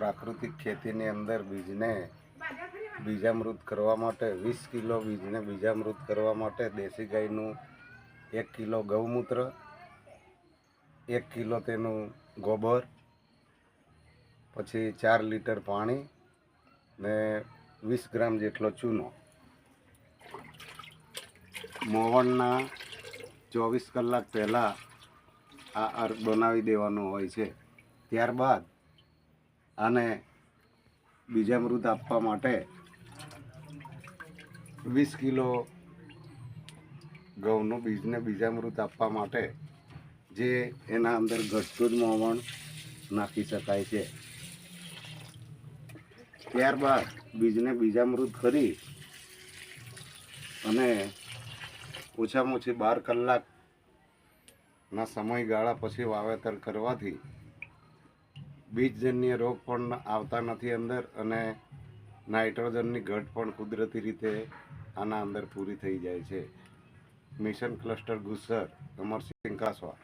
પ્રાકૃતિક ખેતીની અંદર બીજને બીજામૃત કરવા માટે, વીસ કિલો બીજને બીજામૃત કરવા માટે, દેશી ગાયનું એક કિલો ગૌમૂત્ર, એક કિલો તેનું ગોબર, પછી ચાર લીટર પાણી ને વીસ ગ્રામ જેટલો ચૂનો. મોવણના ચોવીસ કલાક પહેલાં આ અર્ક બનાવી દેવાનો હોય છે. ત્યારબાદ આને બીજામૃત આપવા માટે વીસ કિલો ઘઉંનું બીજને બીજામૃત આપવા માટે જે એના અંદર ઘટતું જ મોવણ નાખી શકાય છે. ત્યારબાદ બીજને બીજામૃત કરી અને ઓછામાં ઓછી બાર કલાકના સમયગાળા પછી વાવેતર કરવાથી બીજજન્ય રોગ પણ આવતા નથી અંદર અને નાઇટ્રોજનની ઘટ પણ કુદરતી રીતે આના અંદર પૂરી થઈ જાય છે. Mission cluster Gusar Amarsinh Kasva.